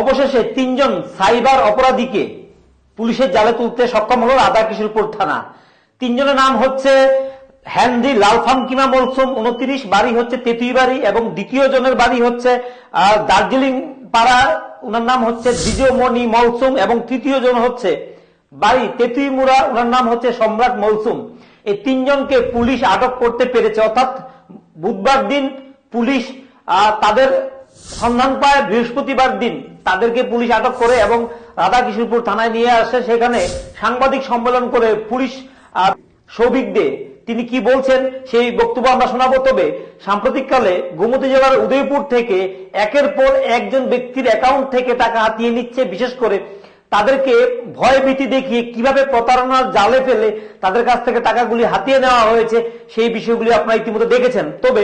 অবশেষে তিনজন সাইবার অপরাধীকে পুলিশের জালে তুলতে সক্ষম হলো রাধা কিশোরপুর থানা। তিনজনের নাম হচ্ছে হ্যান্দি লালফামকিমা মলসুম উনত্রিশ, বাড়ি হচ্ছে তেতুই বাড়ি এবং দ্বিতীয় জনের বাড়ি হচ্ছে দার্জিলিং পাড়া। ওনার নাম হচ্ছে দ্বিজমণি মলসুম এবং তৃতীয় জন হচ্ছে বাড়ি তেতুইমুড়া। ওনার নাম হচ্ছে সম্রাট মলসুম। এই তিনজনকে পুলিশ আটক করতে পেরেছে। অর্থাৎ বুধবার দিন পুলিশ তাদের সন্ধান পায়, বৃহস্পতিবার দিন তাদেরকে পুলিশ আটক করে এবং রাধা কিশোরপুর থানায় নিয়ে আসে। সেখানে সাংবাদিক সম্মেলন করে পুলিশ সৌভিক দে তিনি কি বলছেন সেই বক্তব্য আমরা শোনাবো। তবে সাম্প্রতিককালে গোমতী জেলার উদয়পুর থেকে একের পর একজন ব্যক্তির অ্যাকাউন্ট থেকে টাকা হাতিয়ে নিচ্ছে। বিশেষ করে তাদেরকে ভয় ভীতি দেখিয়ে কীভাবে প্রতারণার জালে ফেলে তাদের কাছ থেকে টাকাগুলি হাতিয়ে নেওয়া হয়েছে, সেই বিষয়গুলি আপনারা ইতিমধ্যে দেখেছেন। তবে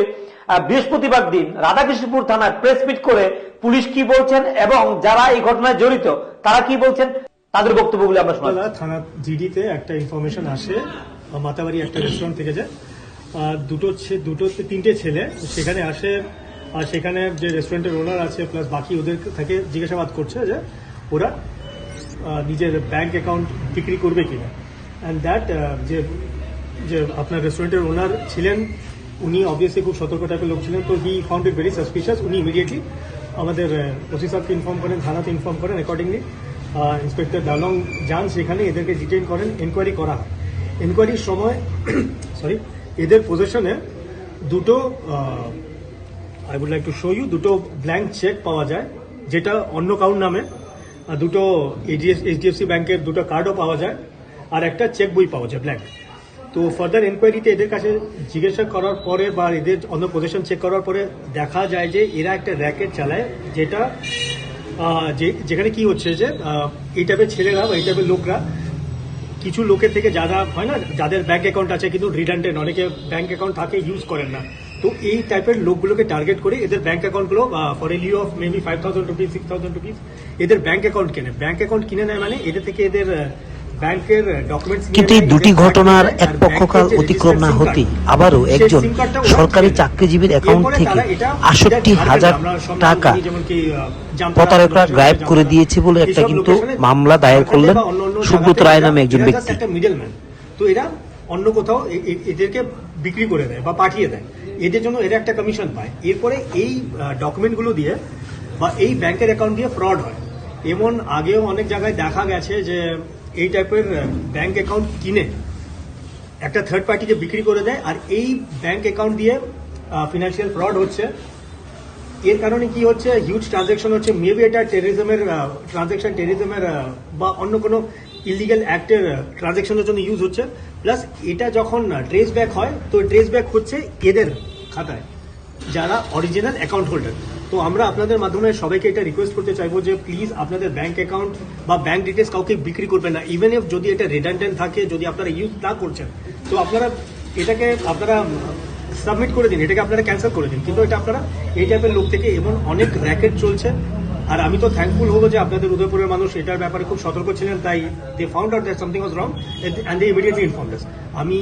বৃহস্পতিবার দিন রাধাকৃষ্ণপুর থানায় প্রেস মিট করে পুলিশ কি বলছেন এবং যারা এই ঘটনায় জড়িত, তারা কি বলছেন? তাদের বক্তব্যগুলি আমরা সকালবেলা থানা জিডিতে একটা ইনফরমেশন আসে মাতাবাড়ি একটা রেস্টুরেন্ট থেকে যে দুটো দুটো তিনটে ছেলে, সেখানে আসে, আর সেখানে যে রেস্টুরেন্টের ওনার আছে প্লাস বাকি ওদের থেকে জিজ্ঞাসাবাদ করছে যে, ওরা নিজের ব্যাংক অ্যাকাউন্ট বিক্রি করবে কিনা। অ্যান্ড দ্যাট যে যে আপনার রেস্টুরেন্টের ওনার ছিলেন, উনি অবভিয়াসলি খুব সতর্ক টাইপের লোক ছিলেন, তো he found it very suspicious উনি ইমিডিয়েটলি আমাদের ওসি সাহেবকে ইনফর্ম করেন, থানাতে ইনফর্ম করেন অ্যাকর্ডিংলি ইন্সপেক্টর ডালং যান, সেখানে এদেরকে ডিটেইন করেন এনকোয়ারি করা হয়। এনকোয়ারির সময় সরি এদের পজিশনে দুটো I would like to show you দুটো ব্ল্যাঙ্ক চেক পাওয়া যায়, যেটা অন্য কাউর নামে দুটো এইচডিএফসি ব্যাংকের দুটো কার্ডও পাওয়া যায়, আর একটা চেক বই পাওয়া যায় ব্ল্যাঙ্ক তো ফার্দার এনকোয়ারিতে এদের কাছে জিজ্ঞাসা করার পরে বা এদের অন্য পজিশন চেক করার পরে দেখা যায় যে এরা একটা র্যাকেট চালায় যেটা যেখানে কি হচ্ছে যে এই টাইপের ছেলেরা বা এই টাইপের লোকরা কিছু লোকের থেকে যারা হয় না, যাদের ব্যাঙ্ক অ্যাকাউন্ট আছে কিন্তু রিডান্ডেন্ট অনেকে ব্যাঙ্ক অ্যাকাউন্ট থাকে ইউজ করেন না। তো এই টাইপের লোকগুলোকে টার্গেট করে এদের bank অ্যাকাউন্টগুলো for a of maybe five thousand rupees six thousand rupees এদের ব্যাঙ্ক অ্যাকাউন্ট কেনে। ব্যাঙ্ক অ্যাকাউন্ট কিনে নেয় মানে এদের থেকে এদের কিন্তু এই দুটি ঘটনার এক পক্ষকাল অতিক্রম না হতেই আবারও একজন সরকারি চাকরিজীবীর অ্যাকাউন্ট থেকে আষট্টি হাজার টাকা প্রতারকরা গায়েব করে দিয়েছে বলে একটা কিন্তু মামলা দায়ের করলেন সুব্রত রায় নামে একজন ব্যক্তি। তো এরা অন্য কোথাও এদেরকে বিক্রি করে দেয় বা পাঠিয়ে দেয়। এদের জন্য এরা একটা কমিশন পায়। এরপরে এই ডকুমেন্টগুলো দিয়ে বা এই ব্যাংকের অ্যাকাউন্ট দিয়ে ফ্রড হয়। এমন আগেও অনেক জায়গায় দেখা গেছে যে এই টাইপের ব্যাংক অ্যাকাউন্ট কিনে একটা থার্ড পার্টিকে বিক্রি করে দেয় আর এই ব্যাংক অ্যাকাউন্ট দিয়ে ফিনান্সিয়াল ফ্রড হচ্ছে। এর কারণে কি হচ্ছে? হিউজ ট্রানজেকশন হচ্ছে। মেবি এটা টেরিজমের ট্রানজেকশন টেরিজমের বা অন্য কোনো ইলিগাল অ্যাক্টের ট্রানজেকশনের জন্য ইউজ হচ্ছে। প্লাস এটা যখন ট্রেস ব্যাক হয়, তো ট্রেস ব্যাক হচ্ছে এদের খাতায়, যারা অরিজিনাল অ্যাকাউন্ট হোল্ডার তো আমরা আপনাদের মাধ্যমে সবাইকে এটা রিকোয়েস্ট করতে চাইব যে প্লিজ আপনাদের ব্যাংক অ্যাকাউন্ট বা ব্যাংক ডিটেলস কাউকে বিক্রি করবেন না। ইভেন ইফ যদি এটা রিডান্ডেন্ট থাকে, যদি আপনারা ইউজ না করছেন, তো আপনারা এটাকে আপনারা সাবমিট করে দিন। এটাকে আপনারা ক্যান্সেল করে দিন। কিন্তু এটা আপনারা এই টাইপের লোক থেকে এমন অনেক র্যাকেট চলছে। আর আমি তো থ্যাঙ্কফুল হব যে আপনাদের উদয়পুরের মানুষ এটার ব্যাপারে খুব সতর্ক ছিলেন তাই they found out that something was wrong and they immediately inform আমি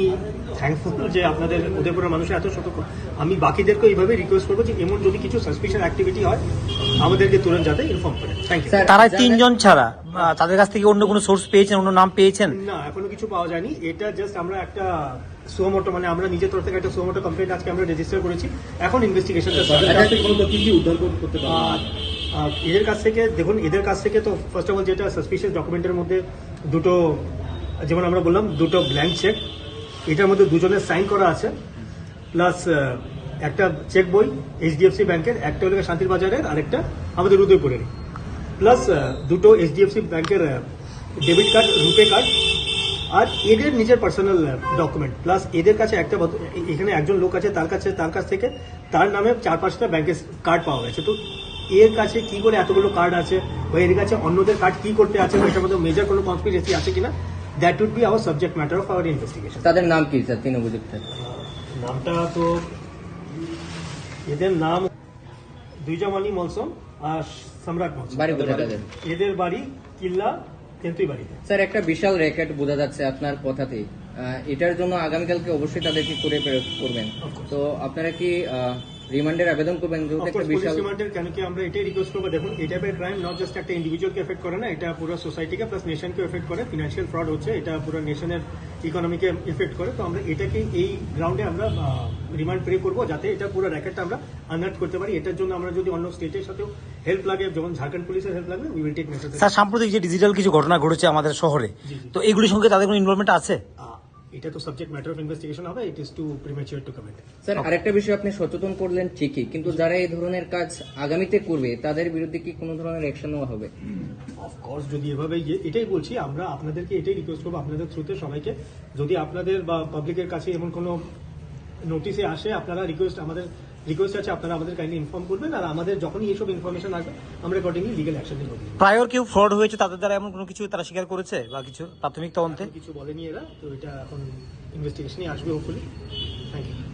থ্যাঙ্কফুল যে আপনাদের উদয়পুরের মানুষের এত সতর্ক আমি বাকিদেরকে এইভাবে রিকোয়েস্ট করব যে এমন যদি কিছু সাসপিশন অ্যাক্টিভিটি হয় আমাদেরকে তুরন্ত যাতে ইনফর্ম করে থ্যাংক ইউ তারা তিনজন ছাড়া তাদের কাছ থেকে অন্য কোনো সোর্স পেয়েছেন অন্য নাম পেয়েছেন না এখনও কিছু পাওয়া যায়নি এটা জাস্ট আমরা একটা সুমোটো মানে আমরা নিজের তরফ থেকে একটা সুমোটো কমপ্লেন আজকে আমরা রেজিস্টার করেছি এখন ইনভেস্টিগেশনটা এদের কাছ থেকে, দেখুন, এদের কাছ থেকে তো ফার্স্ট অফ অল যেটা সাসপিশিয়াস ডকুমেন্টের মধ্যে দুটো, যেমন আমরা বললাম, দুটো ব্ল্যাঙ্ক চেক এটার মধ্যে দুজনের সাইন করা আছে। প্লাস একটা চেক বই এইচডিএফসি ব্যাংকের একটা হলো শান্তির বাজারের, আরেকটা আমাদের উদয়পুরের প্লাস দুটো এইচডিএফসি ব্যাংকের ডেবিট কার্ড রুপে কার্ড আর এদের নিজের পার্সোনাল ডকুমেন্ট প্লাস এদের কাছে একটা এখানে একজন লোক আছে, তার কাছে, তার কাছ থেকে, তার নামে চার পাঁচটা ব্যাংকের কার্ড পাওয়া গেছে। তো এর কাছে কি করে এতগুলো কার্ড আছে বা এর কাছে অন্যদের কার্ড কি করতে আছে এটার মধ্যে মেজর কোনো কনস্পিরেসি আছে কিনা that would be our subject matter of our investigation তাদের নাম কি স্যার তিন অভিযুক্ত নামটা তো এদের নাম দুইজামানি মলসম আর সম্রাট মলসম। বাড়ি কোথায় তাদের? এদের বাড়ি কিল্লা তেন্তুই বাড়িতে। স্যার একটা বিশাল র্যাকেট বোঝা যাচ্ছে আপনার কথাতেই। এটার জন্য আগামীকালকে অবশ্যই তাদেরকে করে করবেন। তো আপনারা কি রিমান্ডের আবেদন করবেন যেহেতু একটা বিশাল রিমান্ডের কেন কি আমরা এটাই রিকোয়েস্ট করব? দেখুন এই টাইপের ক্রাইম নট জাস্ট একটা ইন্ডিভিজুয়ালকে এফেক্ট করে না এটা পুরো সোসাইটিকে প্লাস নেশনকে এফেক্ট করে। ফিনান্সিয়াল ফ্রড হচ্ছে এটা পুরো নেশনের ইকোনমিকে এফেক্ট করে। তো আমরা এটাকে এই গ্রাউন্ডে আমরা রিমান্ড প্রে করব যাতে এটা পুরো র্যাকেটটা আমরা আনহার্ট করতে পারি। এটার জন্য আমরা যদি অন্য স্টেটের সাথেও হেল্প লাগে যেমন ঝাড়খণ্ড পুলিশের হেল্প লাগবে উই উইল টেক স্যার সাম্প্রতিক যে ডিজিটাল কিছু ঘটনা ঘটেছে আমাদের শহরে তো এগুলির সঙ্গে তাদের কোনো ইনভলভমেন্ট আছে? এটা তো সাবজেক্ট ম্যাটার অফ ইনভেস্টিগেশন হবে it is too premature to comment sir আরেকটা বিষয় আপনি সচেতন করলেন ঠিকই কিন্তু যারা এই ধরনের কাজ আগামীতে করবে তাদের বিরুদ্ধে কি কোনো ধরনের অ্যাকশন নেওয়া হবে? অফকোর্স যদি এভাবে এটাই বলছি আমরা আপনাদেরকে এটাই রিকোয়েস্ট করব আপনাদের থ্রুতে সবাইকে যদি আপনাদের বা পাবলিকের কাছে এমন কোনো নোটিশে আসে আপনারা রিকোয়েস্ট আমাদের রিকোয়েস্ট আছে আপনারা আমাদের কাইন্ডলি ইনফর্ম করবেন আর আমাদের যখনই এইসব ইনফরমেশন আসবে আমরা অ্যাকর্ডিংলি লিগেল অ্যাকশন নেব প্রায়র কেউ ফ্রড হয়েছে তাদের দ্বারা এমন কোনো কিছু তারা স্বীকার করেছে বা কিছু? প্রাথমিক তদন্তে? কিছু বলেনি এরা তো এটা এখন ইনভেস্টিগেশনই আসবে হোপফুলি থ্যাংক ইউ